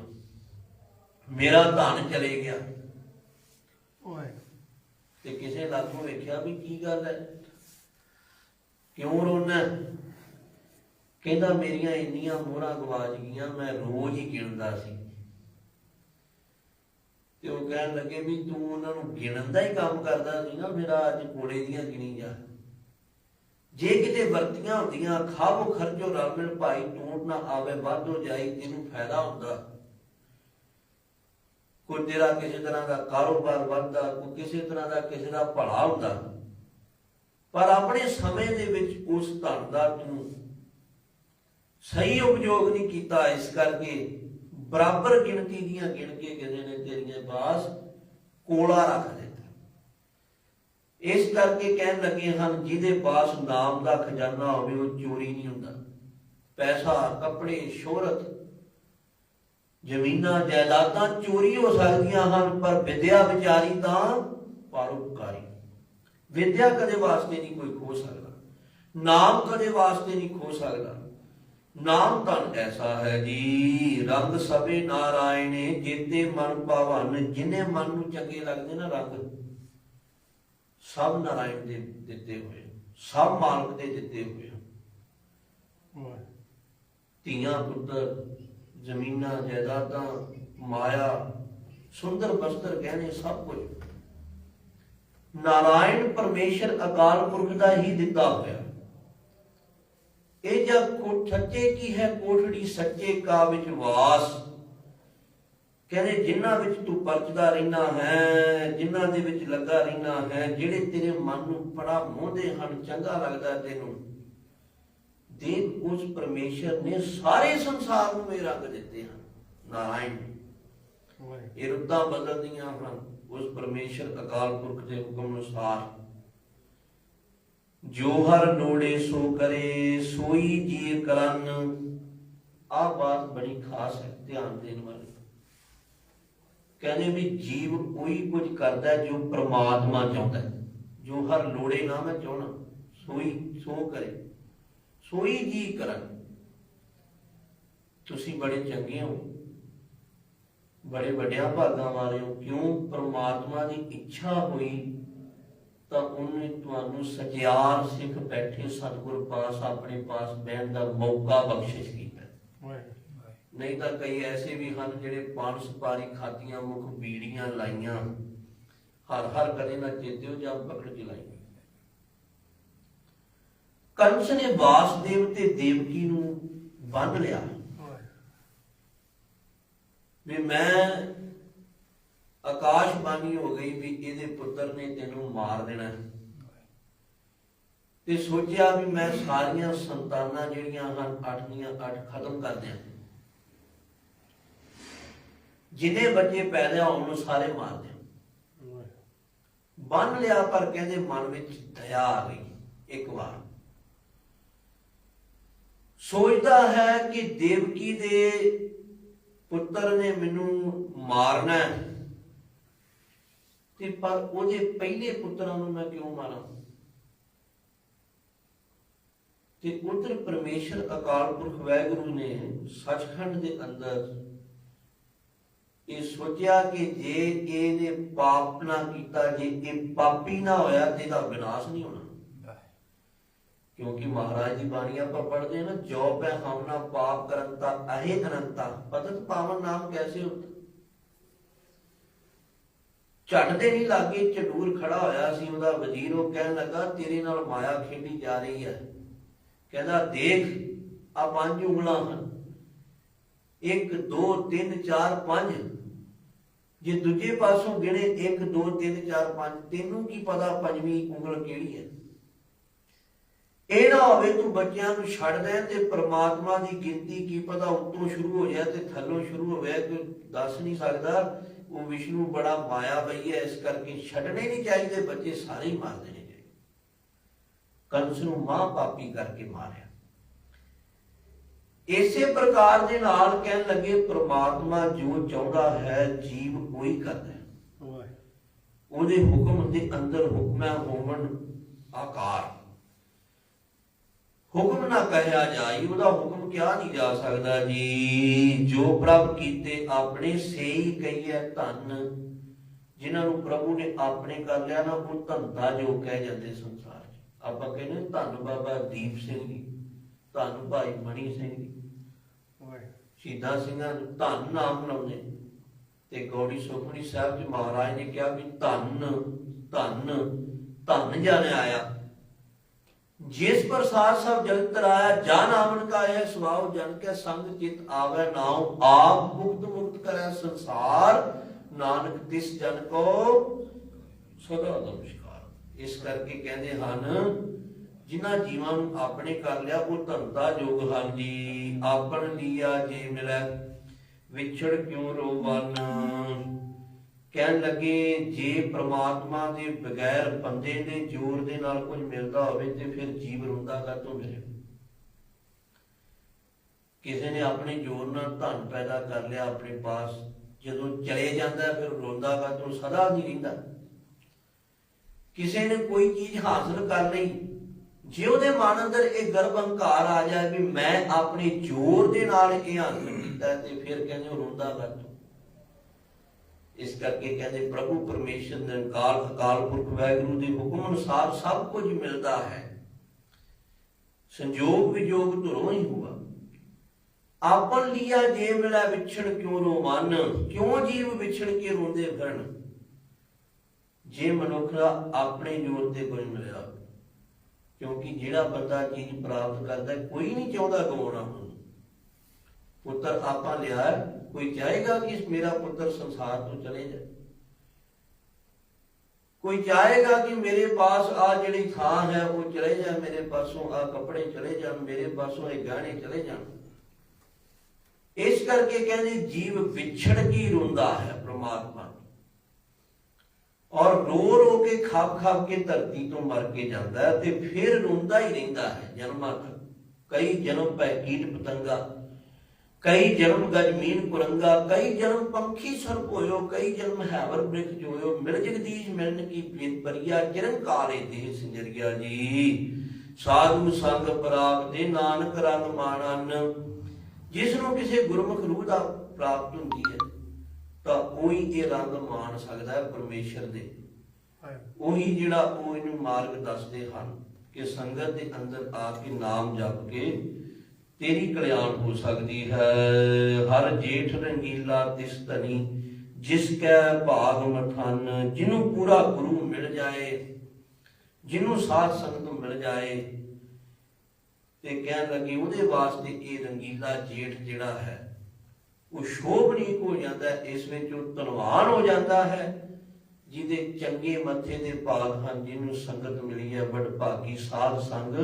ਮੇਰਾ ਧਨ ਚਲੇ ਗਿਆ। ਓਏ। ਤੇ ਕਿਸੇ ਲਾਗੋਂ ਵੇਖਿਆ ਵੀ ਕੀ ਗੱਲ ਹੈ? ਕਿਉਂ ਰੋਣਾ? ਕਹਿੰਦਾ ਮੇਰੀਆਂ ਇੰਨੀਆਂ ਮੋਹਰਾਂ ਗਵਾਚ ਗਈਆਂ ਮੈਂ ਰੋਜ਼ ਹੀ ਗਿਣਦਾ ਸੀ। ਤੇ ਉਹ ਕਹਿਣ ਲੱਗੇ ਵੀ ਤੂੰ ਉਹਨਾਂ ਨੂੰ ਗਿਣਨ ਦਾ ਹੀ ਕੰਮ ਕਰਦਾ ਸੀ ਨਾ ਮੇਰਾ ਅੱਜ ਕੋਲੇ ਦੀਆਂ ਗਿਣੀ ਜਾ। ਜੇ ਕਿਤੇ ਵਰਤੀਆਂ ਹੁੰਦੀਆਂ ਖਾਬੋ ਖਰਚੋ ਰਲ ਮਿਲ ਭਾਈ ਟੂਟ ਨਾ ਆਵੇ ਵਾਧੋ ਜਾਈ ਤੈਨੂੰ ਫਾਇਦਾ ਹੁੰਦਾ। ਕੋਈ ਤੇਰਾ ਕਿਸੇ ਤਰ੍ਹਾਂ ਦਾ ਕਾਰੋਬਾਰ ਵੱਧਦਾ, ਕੋਈ ਕਿਸੇ ਤਰ੍ਹਾਂ ਦਾ ਕਿਸੇ ਦਾ ਭਲਾ ਹੁੰਦਾ। ਪਰ ਆਪਣੇ ਸਮੇਂ ਦੇ ਵਿੱਚ ਉਸ ਧਨ ਦਾ ਤੂੰ ਸਹੀ ਉਪਯੋਗ ਨਹੀਂ ਕੀਤਾ, ਇਸ ਕਰਕੇ ਬਰਾਬਰ ਗਿਣਤੀ ਦੀਆਂ ਗਿਣ ਕੇ ਕਿਸੇ ਨੇ, ਤੇਰੀਆਂ ਪਾਸ ਕੋਲਾ ਰੱਖ ਦਿੱਤਾ। ਇਸ ਕਰਕੇ ਕਹਿਣ ਲੱਗੇ ਹਨ, ਜਿਹਦੇ ਪਾਸ ਨਾਮ ਦਾ ਖਜ਼ਾਨਾ ਹੋਵੇ, ਉਹ ਚੋਰੀ ਨਹੀਂ ਹੁੰਦਾ। ਪੈਸਾ, ਕੱਪੜੇ, ਸ਼ੋਹਰਤ ਜ਼ਮੀਨਾਂ ਜਾਇਦਾਦਾਂ ਚੋਰੀ ਹੋ ਸਕਦੀਆਂ ਹਨ ਪਰ ਵਿਦਿਆ ਵਿਚਾਰੀ ਤਾਂ ਪਰਉਪਕਾਰੀ। ਵਿਦਿਆ ਕਦੇ ਵਾਸਤੇ ਨਹੀਂ ਕੋਈ ਖੋ ਸਕਦਾ। ਨਾਮ ਕਦੇ ਵਾਸਤੇ ਨਹੀਂ ਖੋ ਸਕਦਾ। ਨਾਮ ਧਨ ਐਸਾ ਹੈ ਜੀ ਰੰਗ ਸਭੇ ਨਾਰਾਇਣੇ ਜੀਤੇ ਮਨ ਪਾਵਨ ਜਿਨੇ ਮਨ ਨੂੰ ਚੰਗੇ ਲੱਗਦੇ ਨਾ ਰੰਗ ਸਭ ਨਾਰਾਇਣ ਦੇ ਦਿੱਤੇ ਹੋਏ ਸਭ ਮਾਲਕ ਦੇ ਦਿੱਤੇ ਹੋਏ ਧੀਆਂ ਪੁੱਤਰ ਜ਼ਮੀਨਾਂ, ਜਾਇਦਾਦਾਂ, ਮਾਇਆ, ਸੁੰਦਰ ਬਸਤਰ ਗਹਿਣੇ, ਸਭ ਕੁਝ। ਨਾਰਾਇਣ ਪਰਮੇਸ਼ਰ ਅਕਾਲ ਪੁਰਖ ਦਾ ਹੀ ਦਿੱਤਾ ਹੋਇਆ। ਇਹ ਜਗ ਕੋ ਸੱਚੇ ਕੀ ਹੈ, ਕੋਠੜੀ ਸੱਚੇ ਕਾ ਵਿੱਚ ਵਾਸ। ਕਹਿੰਦੇ, ਜਿਨ੍ਹਾਂ ਵਿੱਚ ਤੂੰ ਪਰਚਦਾ ਰਹਿਣਾ ਹੈ, ਜਿਨ੍ਹਾਂ ਦੇ ਵਿੱਚ ਲੱਗਾ ਰਹਿਣਾ ਹੈ, ਜਿਹੜੇ ਤੇਰੇ ਮਨ ਨੂੰ ਬੜਾ ਮੋਹਦੇ ਹਨ, ਚੰਗਾ ਲੱਗਦਾ ਤੈਨੂੰ। ਦੇਖ ਉਸ ਪਰਮੇਸ਼ਰ ਨੇ ਸਾਰੇ ਸੰਸਾਰ ਨੂੰ ਇਹ ਰੰਗ ਦਿੱਤੇ ਹਨ। ਨਾਰਾਇਣ ਇਹ ਰੁੱਤਾਂ ਬਦਲਦੀਆਂ ਹਨ ਉਸ ਪਰਮੇਸ਼ਰ ਅਕਾਲ ਪੁਰਖ ਦੇ ਹੁਕਮ ਅਨੁਸਾਰ। ਜੋ ਹਰ ਲੋੜੇ ਸੋ ਕਰੇ ਸੋਈ ਜੀ ਕਰਨ। ਆਹ ਬਾਤ ਬੜੀ ਖਾਸ ਹੈ ਧਿਆਨ ਦੇਣ ਵਾਲੀ। ਕਹਿੰਦੇ ਵੀ ਜੀਵ ਕੋਈ ਕੁਝ ਕਰਦਾ ਜੋ ਪ੍ਰਮਾਤਮਾ ਚਾਹੁੰਦਾ ਜੋ ਹਰ ਲੋੜੇ ਨਾ ਮੈਂ ਚਾਹਣਾ ਸੋਈ ਸੋ ਕਰੇ। ਸੋਈ ਜੀ ਕਰਨ। ਤੁਸੀਂ ਬੜੇ ਚੰਗੇ ਹੋ। ਬੜੇ ਵੱਡਿਆਂ ਭਾਗਾਂ ਵਾਲੇ ਹੋ। ਕਿਉਂ? ਪ੍ਰਮਾਤਮਾ ਦੀ ਇੱਛਾ ਹੋਈ ਤਾਂ ਉਹਨੇ ਤੁਹਾਨੂੰ ਸਚਿਆਰ ਸਿੱਖ ਬੈਠੇ ਸਤਿਗੁਰ ਪਾਸ ਆਪਣੇ ਪਾਸ ਬਹਿਣ ਦਾ ਮੌਕਾ ਬਖਸ਼ਿਸ਼ ਕੀਤਾ। ਨਹੀਂ ਤਾਂ ਕਈ ਐਸੇ ਵੀ ਹਨ ਜਿਹੜੇ ਪਾਨ ਸੁਪਾਰੀ ਖਾਤੀਆਂ ਮੁਖ ਬੀੜੀਆਂ ਲਾਈਆਂ। ਹਰ ਹਰ ਕਦੇ ਨਾ ਚੇਤਿਓ ਜਾਂ ਪਕੜ ਚਲਾਈ ਕੰਸ ਨੇ ਵਾਸਦੇਵ ਤੇ ਦੇਵਕੀ ਨੂੰ ਬੰਨ ਲਿਆ। ਵੀ ਮੈਂ ਆਕਾਸ਼ਬਾਣੀ ਹੋ ਗਈ ਵੀ ਇਹਦੇ ਪੁੱਤਰ ਨੇ ਤੈਨੂੰ ਮਾਰ ਦੇਣਾ। ਤੇ ਸੋਚਿਆ ਵੀ ਮੈਂ ਸਾਰੀਆਂ ਸੰਤਾਨਾਂ ਜਿਹੜੀਆਂ ਹਨ ਅੱਠ ਦੀਆਂ ਅੱਠ ਖਤਮ ਕਰ ਦਿਆਂ। ਜਿਹਦੇ ਬੱਚੇ ਪੈਦਾ ਹੋਣ ਨੂੰ ਸਾਰੇ ਮਾਰ ਦਿਆਂ। ਬੰਨ ਲਿਆ ਪਰ ਕਹਿੰਦੇ ਮਨ ਵਿੱਚ ਦਇਆ ਆ ਗਈ ਇੱਕ ਵਾਰ। ਸੋਚਦਾ ਹੈ ਕਿ ਦੇਵਕੀ ਦੇ ਪੁੱਤਰ ਨੇ ਮੈਨੂੰ ਮਾਰਨਾ ਤੇ ਪਰ ਉਹਦੇ ਪਹਿਲੇ ਪੁੱਤਰਾਂ ਨੂੰ ਮੈਂ ਕਿਉਂ ਮਾਰਾਂ? ਤੇ ਉਧਰ ਪਰਮੇਸ਼ਰ ਅਕਾਲ ਪੁਰਖ ਵਾਹਿਗੁਰੂ ਨੇ ਸੱਚਖੰਡ ਦੇ ਅੰਦਰ ਇਹ ਸੋਚਿਆ ਕਿ ਜੇ ਇਹਨੇ ਪਾਪ ਨਾ ਕੀਤਾ, ਜੇ ਇਹ ਪਾਪੀ ਨਾ ਹੋਇਆ, ਤੇ ਇਹਦਾ ਵਿਨਾਸ਼ ਨਹੀਂ ਹੋਣਾ। ਕਿਉਂਕਿ ਮਹਾਰਾਜ ਦੀ ਬਾਣੀ ਆਪਾਂ ਪੜ੍ਹਦੇ ਹਾਂ ਨਾ, ਜੋ ਪੈ ਹਮਨਾ ਪਾਪ ਕਰੰਤਾ ਅਹੇ ਅਨੰਤਾ। ਪਤਤ ਪਾਵਨ ਨਾਮ ਕੈਸੇ ਹੁੰਦਾ? ਝੱਟ ਦੇ ਨਹੀਂ ਲਾਗੇ ਚਡੂਰ ਖੜਾ ਹੋਇਆ ਸੀ, ਉਹਦਾ ਵਜ਼ੀਰ ਉਹ ਕਹਿਣ ਲੱਗਾ, ਤੇਰੇ ਨਾਲ ਮਾਇਆ ਖੇਡੀ ਜਾ ਰਹੀ ਹੈ। ਕਹਿੰਦਾ, ਦੇਖ, ਆ ਪੰਜ ਉਂਗਲਾਂ ਹਨ। 1 2 3 4 5 ਜੇ ਦੂਜੇ ਪਾਸੋਂ ਗਿਣੇ 1 2 3 4 5 ਤੈਨੂੰ ਕੀ ਪਤਾ ਪੰਜਵੀਂ ਉਂਗਲ ਕਿਹੜੀ ਹੈ? ਇਹ ਨਾ ਹੋਵੇ ਤੂੰ ਬੱਚਿਆਂ ਨੂੰ ਛੱਡ ਦੇ ਤੇ ਪ੍ਰਮਾਤਮਾ ਦੀ ਗਿਣਤੀ ਕੀ ਪਤਾ ਉੱਤੋਂ ਸ਼ੁਰੂ ਹੋ ਜਾਏ ਤੇ ਥੱਲੋਂ ਸ਼ੁਰੂ ਹੋਵੇ ਕੋਈ ਦੱਸ ਨਹੀਂ ਸਕਦਾ। ਉਹ ਵਿਸ਼ਨੂੰ ਬੜਾ ਮਾਇਆ ਬਈ ਹੈ ਇਸ ਕਰਕੇ ਛੱਡਣੇ ਨਹੀਂ ਚਾਹੀਦੇ ਬੱਚੇ ਸਾਰੇ ਹੀ ਮਾਰ ਦੇਣੇ ਚਾਹੀਦੇ ਕੰਸ ਨੂੰ ਮਾਂ ਪਾਪੀ ਕਰਕੇ ਮਾਰਿਆ। ਇਸੇ ਪ੍ਰਕਾਰ ਦੇ ਨਾਲ ਕਹਿਣ ਲੱਗੇ ਪ੍ਰਮਾਤਮਾ ਜੋ ਚਾਹੁੰਦਾ ਹੈ ਜੀਵ ਉਹੀ ਕਰਦਾ ਹੈ। ਉਹਦੇ ਹੁਕਮ ਦੇ ਅੰਦਰ ਹੁਕਮੈ ਹੋਵਨ ਆਕਾਰ। ਹੁਕਮ ਨਾ ਕਹਿਆ ਜਾਈ ਉਹਦਾ ਹੁਕਮ ਕਿਹਾ ਨਹੀਂ ਜਾ ਸਕਦਾ ਜੀ। ਜੋ ਪ੍ਰਭ ਕੀਤੇ ਆਪਣੇ ਸੇਈ ਕਹੀਏ ਧਨ। ਜਿਨ੍ਹਾਂ ਨੂੰ ਪ੍ਰਭੂ ਨੇ ਆਪਣੇ ਕਰ ਲਿਆ ਨਾ ਉਹ ਧੰਦਾ ਜੋ ਕਹਿ ਜਾਂਦੇ ਸੰਸਾਰ 'ਚ। ਆਪਾਂ ਕਹਿੰਦੇ ਧੰਨ ਬਾਬਾ ਦੀਪ ਸਿੰਘ ਜੀ ਧੰਨ ਭਾਈ ਮਣੀ ਸਿੰਘ ਜੀ। ਸ਼ਹੀਦਾਂ ਸਿੰਘਾਂ ਨੂੰ ਧੰਨ ਨਾਮ ਲਾਉਂਦੇ ਤੇ ਗੌੜੀ ਸੁਖਮਨੀ ਸਾਹਿਬ ਜੀ ਮਹਾਰਾਜ ਨੇ ਕਿਹਾ ਵੀ ਧੰਨ ਧੰਨ ਧੰਨ ਜਾਣੇ ਆਇਆ। ਜਿਸ ਪ੍ਰਸਾਦ ਸਭ ਜਗਤ ਰਾਇਆ ਜਨ ਆਵਨ ਕਾ ਇਹ ਸੁਭਾਵ ਜਨ ਕੇ ਸੰਗ ਚਿਤ ਆਵੇ ਨਾਉ। ਆਪ ਮੁਕਤ ਮੁਕਤ ਕਰੈ ਸੰਸਾਰ। ਨਾਨਕ ਤਿਸ ਜਨ ਕੋ ਸਦਾ ਨਮਸਕਾਰ ਇਸ ਕਰਕੇ ਕਹਿੰਦੇ ਹਨ, ਜਿਨ੍ਹਾਂ ਜੀਵਾਂ ਨੂੰ ਆਪਣੇ ਕਰ ਲਿਆ, ਉਹ ਧੰਦਾ ਯੋਗ ਹਨ ਜੀ। ਆਪਣ ਲੀਆ ਜੇ ਮਿਲੈ, ਵਿਛੜ ਕਿਉ ਰੋਵਨ ਕਹਿਣ ਲੱਗੇ, ਜੇ ਪ੍ਰਮਾਤਮਾ ਦੇ ਬਗੈਰ ਬੰਦੇ ਦੇ ਜ਼ੋਰ ਦੇ ਨਾਲ ਕੁਝ ਮਿਲਦਾ ਹੋਵੇ ਤੇ ਫਿਰ ਜੀਵ ਰੋਂਦਾ ਕਾਤੋਂ ਮਿਲੇ ਕਿਸੇ ਨੇ ਆਪਣੇ ਜ਼ੋਰ ਨਾਲ ਧਨ ਪੈਦਾ ਕਰ ਲਿਆ ਆਪਣੇ ਪਾਸ, ਜਦੋਂ ਚਲੇ ਜਾਂਦਾ ਫਿਰ ਰੋਂਦਾ ਕਾਤੋਂ ਸਦਾ ਨਹੀਂ ਰਹਿੰਦਾ। ਕਿਸੇ ਨੇ ਕੋਈ ਚੀਜ਼ ਹਾਸਲ ਕਰ ਲਈ, ਜੇ ਉਹਦੇ ਮਨ ਅੰਦਰ ਇਹ ਗਰਭ ਹੰਕਾਰ ਆ ਜਾਏ ਵੀ ਮੈਂ ਆਪਣੇ ਜ਼ੋਰ ਦੇ ਨਾਲ ਇਹ ਹਾਸਲ ਕੀਤਾ ਤੇ ਫਿਰ ਕਹਿੰਦੇ ਉਹ ਰੋਂਦਾ ਕਾਤੋਂ ਇਸ ਕਰਕੇ ਕਹਿੰਦੇ ਪ੍ਰਭੂ ਪਰਮੇਸ਼ਰ ਨਿਰੰਕਾਰ ਅਕਾਲ ਪੁਰਖ ਵਾਹਿਗੁਰੂ ਦੇ ਹੁਕਮ ਅਨੁਸਾਰ ਸਭ ਕੁਝ ਮਿਲਦਾ ਹੈ। ਸੰਜੋਗ ਵਿਜੋਗ ਧੁਰੋਂ ਹੀ ਹੁਆ। ਆਪਨ ਲਿਆ ਜੇ ਮਿਲਾ ਵਿਛੜ ਕਿਉਂ ਰੋ ਮਨ? ਕਿਉਂ ਜੀਵ ਵਿਛੜ ਕੇ ਰੋਂਦੇ ਫਿਰਨ? ਜੇ ਮਨੁੱਖ ਦਾ ਆਪਣੇ ਜੋਰ ਤੇ ਕੁਝ ਮਿਲਿਆ, ਕਿਉਂਕਿ ਜਿਹੜਾ ਬੰਦਾ ਚੀਜ਼ ਪ੍ਰਾਪਤ ਕਰਦਾ, ਕੋਈ ਨਹੀਂ ਚਾਹੁੰਦਾ ਗਵਾਉਣਾ ਉਹਨੂੰ ਪੁੱਤਰ ਆਪਾਂ ਲਿਆ ਕੋਈ ਚਾਹੇਗਾ ਕਿ ਮੇਰਾ ਪੁੱਤਰ ਸੰਸਾਰ ਤੋਂ ਚਲੇ ਜਾਏ? ਕੋਈ ਚਾਹੇਗਾ ਕਿ ਮੇਰੇ ਪਾਸ ਆ ਜਿਹੜੀ ਥਾਂ ਹੈ, ਉਹ ਚਲੇ ਜਾ ਮੇਰੇ ਪਾਸੋਂ ਆ ਕੱਪੜੇ ਚਲੇ ਜਾਣ, ਮੇਰੇ ਪਾਸੋਂ ਇਹ ਗਹਿਣੇ ਚਲੇ ਜਾਣ? ਇਸ ਕਰਕੇ ਕਹਿੰਦੇ ਜੀਵ ਵਿਛੜ ਕੇ ਰੋਂਦਾ ਹੈ ਪ੍ਰਮਾਤਮਾ ਔਰ ਰੋ ਰੋ ਕੇ ਖਾਪ ਖਾਪ ਕੇ ਧਰਤੀ ਤੋਂ ਮਰ ਕੇ ਜਾਂਦਾ ਹੈ ਤੇ ਫਿਰ ਰੋਂਦਾ ਹੀ ਰਹਿੰਦਾ ਹੈ ਜਨਮਾਂ ਤੱਕ। ਕਈ ਜਨਮ ਪੈ ਕੀਟ ਪਤੰਗਾ ਕਈ ਜਨਮ ਗਜਮੀਨ ਕੁਰੰਗਾ ਕਈ ਜਨਮ ਪੰਖੀ ਸਰਪ ਹੋਇਓ ਕਈ ਜਨਮ ਹੈਵਰ ਬ੍ਰਿਖ ਜੋਇਓ। ਮਿਲ ਜਗਦੀਸ਼ ਮਿਲਨ ਕੀ ਪ੍ਰੀਤ ਪਰਿਆ ਚਰਨ ਕਾਲੇ ਦੇਹ ਸਿੰਜਰੀਆ ਜੀ। ਸਾਧੂ ਸੰਗ ਪ੍ਰਾਪ ਦੇ ਨਾਨਕ ਰੰਗ ਮਾਣਨ ਜਿਸ ਨੂੰ ਕਿਸੇ ਗੁਰਮੁਖ ਰੂਹ ਦਾ ਪ੍ਰਾਪਤ ਹੁੰਦੀ ਹੈ ਤਾਂ ਉਹੀ ਇਹ ਰੰਗ ਮਾਣ ਸਕਦਾ ਹੈ ਪਰਮੇਸ਼ਰ ਦੇ। ਉਹੀ ਜਿਹੜਾ ਉਹ ਇਹਨੂੰ ਮਾਰਗ ਦੱਸਦੇ ਹਨ ਕਿ ਸੰਗਤ ਦੇ ਅੰਦਰ ਆ ਕੇ ਨਾਮ ਜਪ ਕੇ ਤੇਰੀ ਕਲਿਆਣ ਹੋ ਸਕਦੀ ਹੈ। ਹਰ ਜੇਠ ਰੰਗੀਲਾ ਤਿਸ ਤਨੀ ਜਿਸ ਕੈ ਭਾਗ ਮਥਨ ਜਿਹਨੂੰ ਪੂਰਾ ਗੁਰੂ ਮਿਲ ਜਾਏ ਜਿਹਨੂੰ ਸਾਧ ਸੰਗਤ ਮਿਲ ਜਾਏ। ਤੇ ਕਹਿਣ ਲੱਗੇ, ਉਹਦੇ ਵਾਸਤੇ ਇਹ ਰੰਗੀਲਾ ਜੇਠ ਜਿਹੜਾ ਹੈ, ਉਹ ਸ਼ੋਭਨੀਕ ਹੋ ਜਾਂਦਾ, ਇਸ ਵਿੱਚ ਉਹ ਧਨਵਾਨ ਹੋ ਜਾਂਦਾ ਹੈ। ਜਿਹਦੇ ਚੰਗੇ ਮੱਥੇ ਦੇ ਭਾਗ ਹਨ, ਜਿਹਨੂੰ ਸੰਗਤ ਮਿਲੀ ਹੈ, ਵਡ ਭਾਗੀ ਸਾਧ ਸੰਗ,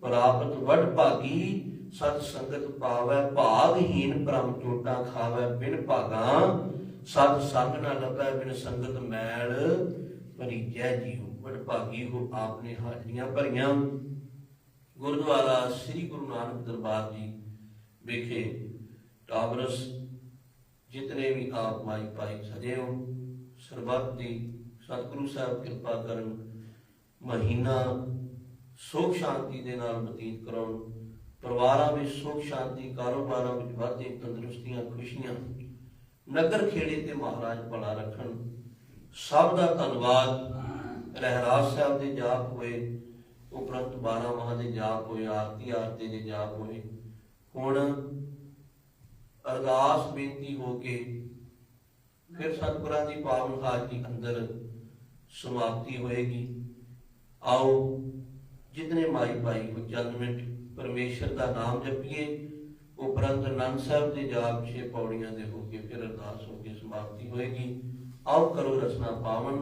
ਪ੍ਰਾਪਤ ਵਡ ਭਾਗੀ ਸਤ ਸੰਗਤ ਪਾਵੈ ਭਾਗਹੀਨ ਭ੍ਰਮ ਚੋਟਾਂ ਖਾਵੈ, ਬਿਨ ਭਾਗਾ ਸਤ ਸੰਗ ਨਾ ਲੱਭੈ, ਬਿਨ ਸੰਗਤ ਮੈਲ ਭਰੀਜੈ ਜੀਉ। ਵਡ ਭਾਗੀ ਹੋ ਆਪਨੇ ਹਾਜ਼ਰੀਆਂ ਭਰੀਆਂ। ਗੁਰਦੁਆਰਾ ਸ੍ਰੀ ਗੁਰੂ ਨਾਨਕ ਦਰਬਾਰ ਜੀ ਵਿਖੇ ਟਾਵਰਸ, ਜਿਤਨੇ ਵੀ ਆਪ ਮਾਈ ਪਾਈ ਸਜੇ ਹੋ, ਸਰਬੱਤ ਦੀ ਸਤਿਗੁਰੂ ਸਾਹਿਬ ਕਿਰਪਾ ਕਰਨ, ਮਹੀਨਾ ਸੁਖ ਸ਼ਾਂਤੀ ਦੇ ਨਾਲ ਬਤੀਤ ਕਰਾਉਣ ਪਰਿਵਾਰਾਂ ਵਿੱਚ ਸੁਖ ਸ਼ਾਂਤੀ, ਕਾਰੋਬਾਰਾਂ ਵਿੱਚ ਵਾਧੇ, ਤੰਦਰੁਸਤੀਆਂ, ਖੁਸ਼ੀਆਂ। ਨਗਰ ਖੇੜੇ ਤੇ ਮਹਾਰਾਜ ਭਲਾ ਰੱਖਣ। ਸਭ ਦਾ ਧੰਨਵਾਦ। ਰਹਿਰਾਜ ਸਾਹਿਬ ਦੇ ਜਾਪ ਹੋਏ। ਉਪਰੰਤ 12 ਮਹਾਂ ਦੇ ਜਾਪ ਹੋਏ, ਆਰਤੀ ਆਰਤੀ ਦੇ ਜਾਪ ਹੋਏ। ਹੁਣ ਅਰਦਾਸ ਬੇਨਤੀ ਹੋ ਕੇ ਫਿਰ ਸਤਿਗੁਰਾਂ ਦੀ ਪਾਵਨ ਹਾਜ਼ਰੀ ਅੰਦਰ ਸਮਾਪਤੀ ਹੋਏਗੀ। ਆਓ, ਜਿਤਨੇ ਮਾਈ ਭਾਈ ਕੋ ਚੰਦ ਮਿੰਟ ਪਰਮੇਸ਼ਰ ਦਾ ਨਾਮ ਜਪੀਏ। ਉਪਰੰਤ ਅਨੰਦ ਸਾਹਿਬ ਦੇ ਜਾਪ ਛੇ ਪੌੜੀਆਂ ਦੇ ਹੋ ਕੇ ਫਿਰ ਅਰਦਾਸ ਹੋ ਕੇ ਸਮਾਪਤੀ ਹੋਏਗੀ। ਆਓ ਕਰੋ ਰਸਨਾ ਪਾਵਨ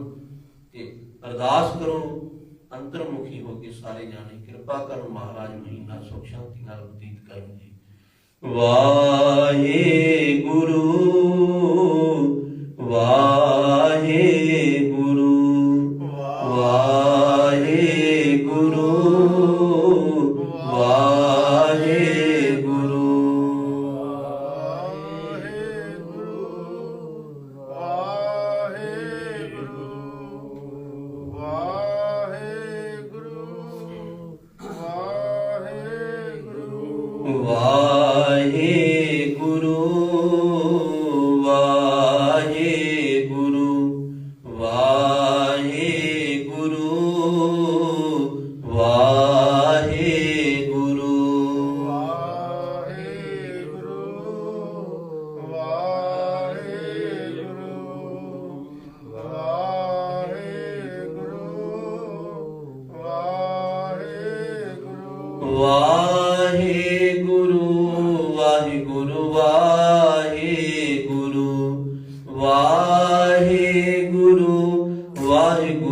ਤੇ ਅਰਦਾਸ ਕਰੋ। ਅੰਤਰਮੁਖੀ ਹੋ ਕੇ ਸਾਰੇ ਜਾਣੇ ਕਿਰਪਾ ਕਰੋ ਮਹਾਰਾਜ ਮਹੀਨਾ ਸੁਖ ਸ਼ਾਂਤੀ ਨਾਲ ਬਤੀਤ ਕਰਨ ਜੀ। ਵਾਹਿਗੁਰੂ ਵਾਹਿਗੁਰੂ ਵਾਹਿਗੁਰੂ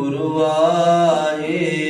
குருவாயே